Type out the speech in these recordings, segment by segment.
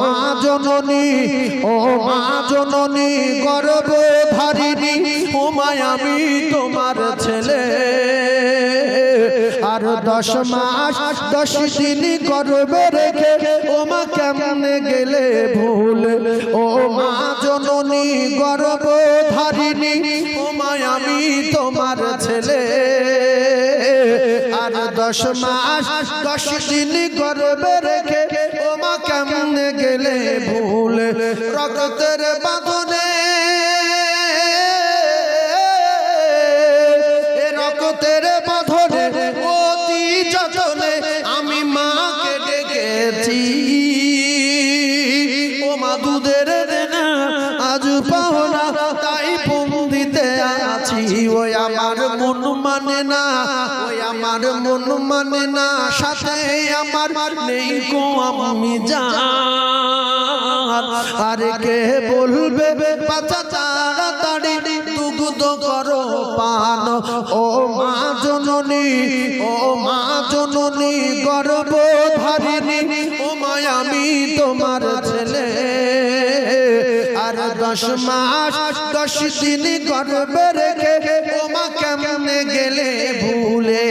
মা জননী, ও মা জননী, গর্ব ধারিণী ও আমি তোমার ছেলে। আর দশ মাস, দশ দিন গর্বে রেখে ও মা কেমনে গেলে ভুল? ও মা জননী, গর্ব ধারিণী ও আমি তোমার ছেলে। আর দশ মাস, দশ দিন গর্বে রেখে গেলে ভুল রক্তের বাঁধনে আছি ওই আমার মন মানে না ওই আমার মন মানে না সাথে আমার নেই কো আমি জান। আর কে বলবে বাচ্চা তাড়াতাড়ি দুগ্ধ করো পান। ও মা জননী ও মা জননী গর্ব ধারিণী দশ মাস দশ দিন গর্বে রেখে ওমা কেমনে গেলে ভুলে?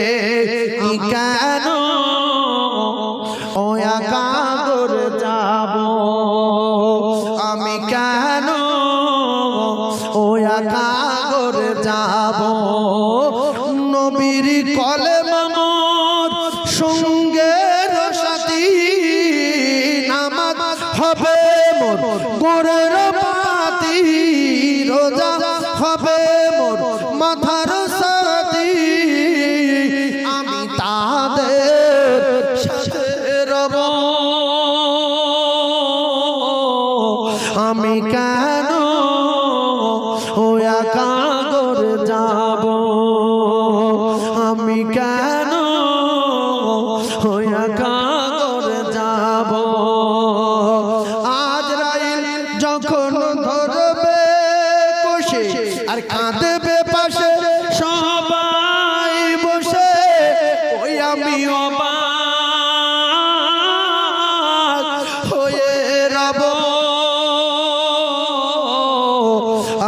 আমি কেন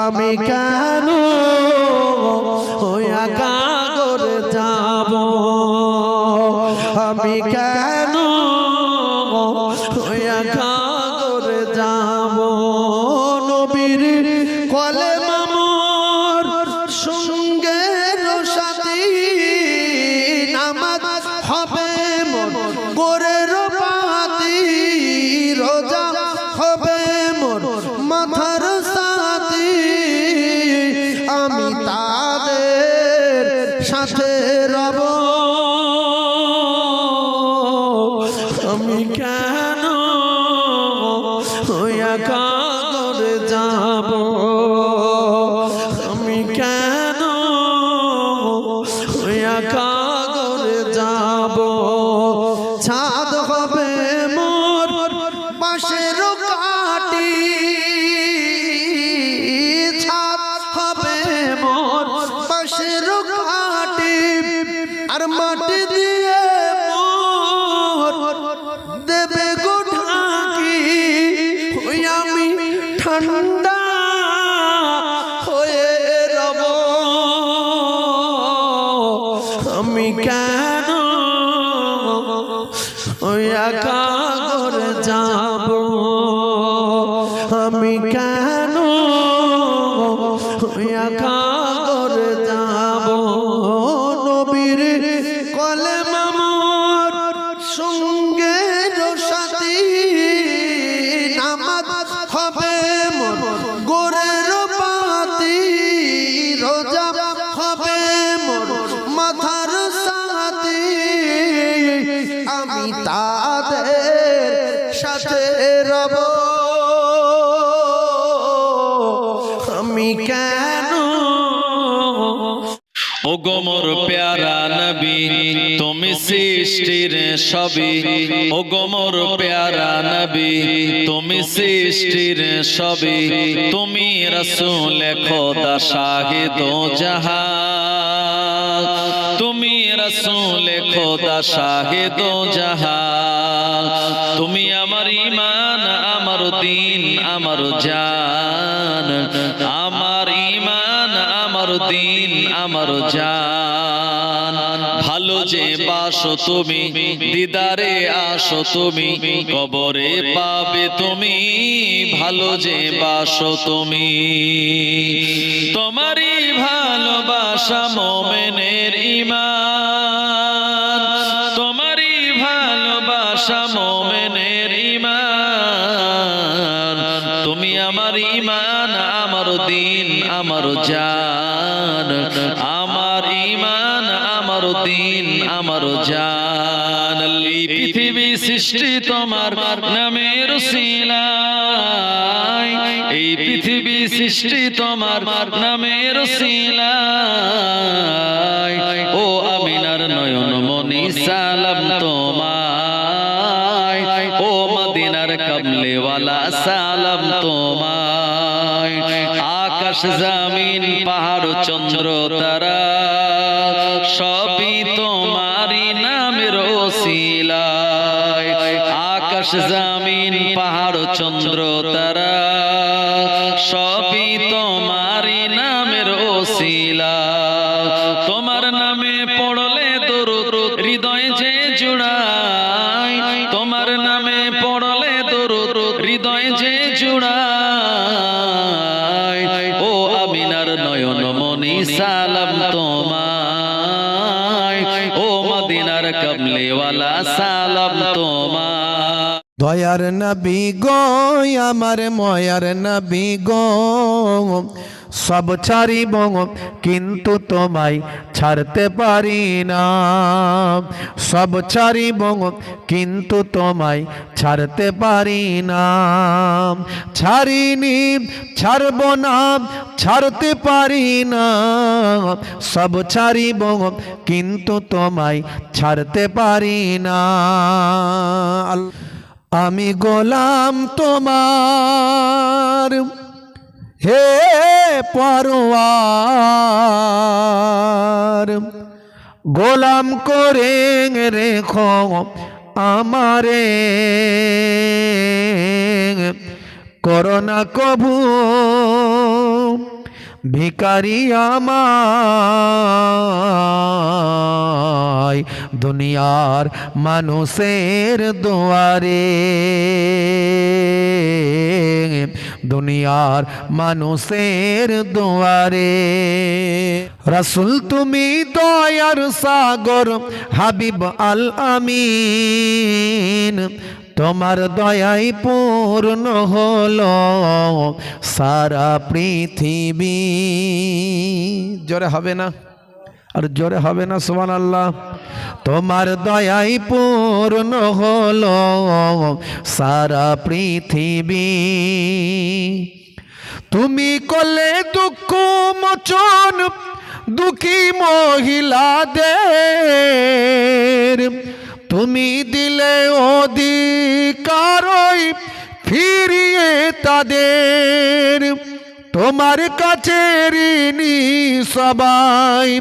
আমি কেন কাগর যাব? আমি কেন কাগর যাব? নবীর কলে তাদের সাথে রব। আমি কেন হইয়া যাব? আমি কেন কাগর মাটি দিয়ে দেবে গোঠাকি ওই আমি ঠান্ডা হয়ে রব। আমি কেন ওই একা করে আমি আমি কেন? ও গোমর প্যারা নবী, তুমি সৃষ্টির সবই। ও গোমর প্যারা নবী, তুমি সৃষ্টির সবই। তুমি রসুল খোদা শাহিদ জাহান তুমি রসুল খোদা শাহেদ জাহান তুমি আমার ইমান আমার দিন, আমার জান। আমার দিন আমার জান। ভালো যে বাসো তুমি দিদারে আসো তুমি কবরে পাবে তুমি। ভালো যে বাসো তুমি। তোমারই ভালোবাসা মোমেনের ইমান তোমারই ভালোবাসা মোমেনের ইমান তুমি আমার ইমান আমার দিন আমার জান। আমার দিন আমার জান। এই পৃথিবী সৃষ্টি তোমার নামের শিলায়। এই পৃথিবী সৃষ্টি তোমার নামের শিলায়। ও আমিনার নয়ন মনি সালাম তোমায়। ও মদিনার কমলেওয়ালা সালাম তোমায়। আকাশ জামিন পাহাড় চন্দ্র তারা। আকাশ জামিন পাহাড় চন্দ্র তারা সবই তোমারই নামের ওসিলা। তোমার নামে পড়লে দরুদ হৃদয় যে জুড়ায়। তোমার নামে পড়লে দরুদ হৃদয় যে জুড়ায়। দয়ার নবী গো, আমার ময়ার নবী গো। সব ছাড়িব কিন্তু তোমায় ছাড়তে পারি না। সব ছাড়িব কিন্তু তোমায় ছাড়তে পারি না। ছাড়িনি, ছাড়ব না, ছাড়তে পারি না। সব ছাড়িব কিন্তু তোমায় ছাড়তে পারি না। আমি গোলাম তোমার। হে পরোয়ার গোলাম করে রেখো আমারে। করোনা কবু ভিকারি আমায় দুনিয়ার মানুষের দুয়ারে। দুনিয়ার মানুষের দুয়ারে। রসুল তুমি দয়ার সাগর, হাবিব আল আমিন তোমার দয়াই পূর্ণ হলো সারা পৃথিবী। জোরে হবে না। আর জোরে হবে না সুমান আল্লাহ তোমার দয়াই পূর্ণ হলো সারা পৃথিবী। তুমি কলে দুঃখ মোচন, দুঃখী মহিলা মহিলাদের। তুমি দিলে অধিকারই ফিরিয়ে তাদের। তোমার কাছে ঋণী সবাই